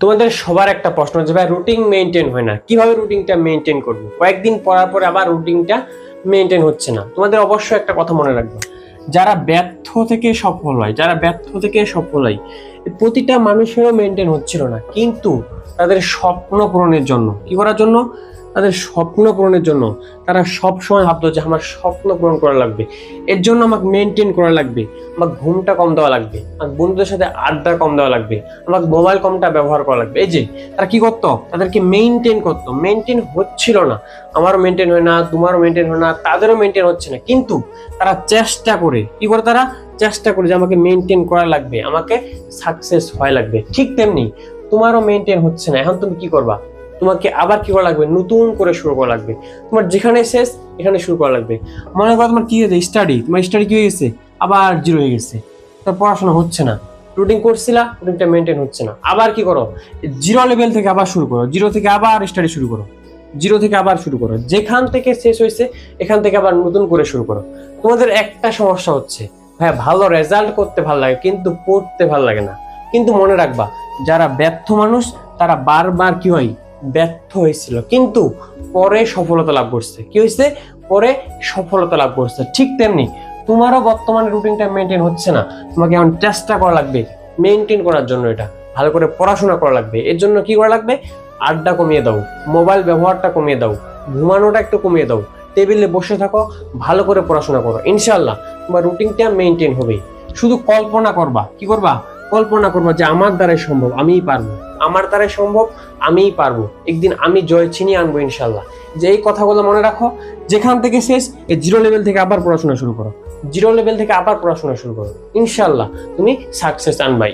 তোমাদের সবার একটা প্রশ্ন হচ্ছে, ভাই রুটিন মেনটেন হয় না। কীভাবে রুটিনটা মেনটেন করব? কয়েকদিন পরার পরে আবার রুটিনটা মেনটেন হচ্ছে না। তোমাদের অবশ্যই একটা কথা মনে রাখবে। যারা ব্যর্থ থেকে সফল হয়, যারা ব্যর্থ থেকে সফল হয় প্রতিটা মানুষেরও মেনটেন হচ্ছিল না। কিন্তু তাদের স্বপ্ন পূরণের জন্য, কি করার জন্য? তাদের স্বপ্ন পূরণের জন্য তারা সব সময় ভাবতো যে আমার স্বপ্ন পূরণ করা লাগবে। এর জন্য আমাকে মেনটেন করা লাগবে। আমাকে ঘুমটা কম দেওয়া লাগবে। আমার বন্ধুদের সাথে আড্ডা কম দেওয়া লাগবে। আমাকে মোবাইল কমটা ব্যবহার করা লাগবে। এই যে, তারা কি করতো? তাদেরকে মেনটেন করতো। মেনটেন হচ্ছিল না। আমারও মেনটেন হয় না, তোমারও মেনটেন হয় না, তাদেরও মেনটেন হচ্ছে না। কিন্তু তারা চেষ্টা করে। কি করে তারা? চেষ্টা করে যে আমাকে মেনটেন করা লাগবে। আমাকে সাকসেস হয় লাগবে। ঠিক তেমনি তোমারও মেনটেন হচ্ছে না। এখন তুমি কি করবা? তোমাকে আবার কি করা লাগবে? নতুন করে শুরু করা লাগবে। তোমার যেখানে শেষ, এখানে শুরু করা লাগবে। মনে করো তোমার কি হয়েছে? স্টাডি তোমার স্টাডি কি হয়ে গেছে? আবার জিরো হয়ে গেছে। তোর পড়াশোনা হচ্ছে না। রুটিন করছিলা রুটিনটা মেনটেন হচ্ছে না। আবার কি করো? জিরো লেভেল থেকে আবার শুরু করো। জিরো থেকে আবার স্টাডি শুরু করো। জিরো থেকে আবার শুরু করো। যেখান থেকে শেষ হয়েছে, এখান থেকে আবার নতুন করে শুরু করো। তোমাদের একটা সমস্যা হচ্ছে। হ্যাঁ ভালো রেজাল্ট করতে ভালো লাগে, কিন্তু পড়তে ভালো লাগে না। কিন্তু মনে রাখবা, যারা ব্যর্থ মানুষ, তারা বারবার কি হয়? ব্যর্থ হয়েছিল। কিন্তু পরে সফলতা লাভ করছে। কি হয়েছে? পরে সফলতা লাভ করছে। ঠিক তেমনি তোমারও বর্তমানে রুটিনটা মেনটেন হচ্ছে না। তোমাকে এখন চেষ্টা করা লাগবে। মেনটেন করার জন্য এটা। ভালো করে পড়াশোনা করা লাগবে। এর জন্য কি করা লাগবে? আড্ডা কমিয়ে দাও। মোবাইল ব্যবহারটা কমিয়ে দাও। ঘুমানোটা একটু কমিয়ে দাও। টেবিলে বসে থাকো। ভালো করে পড়াশোনা করো। ইনশাল্লাহ তোমার রুটিনটা মেনটেন হবে। শুধু কল্পনা করবা। কি করবা? কল্পনা করব যে আমার দ্বারাই সম্ভব, আমিই পারব। আমার দ্বারাই সম্ভব, আমিই পারব। একদিন আমি জয় ছিনিয়ে আনব ইনশাল্লাহ যে এই কথাগুলো মনে রাখো, যেখান থেকে শেষ, এই জিরো লেভেল থেকে আবার পড়াশোনা শুরু করো। জিরো লেভেল থেকে আবার পড়াশোনা শুরু করো। ইনশাল্লাহ তুমি সাকসেস আনবাই।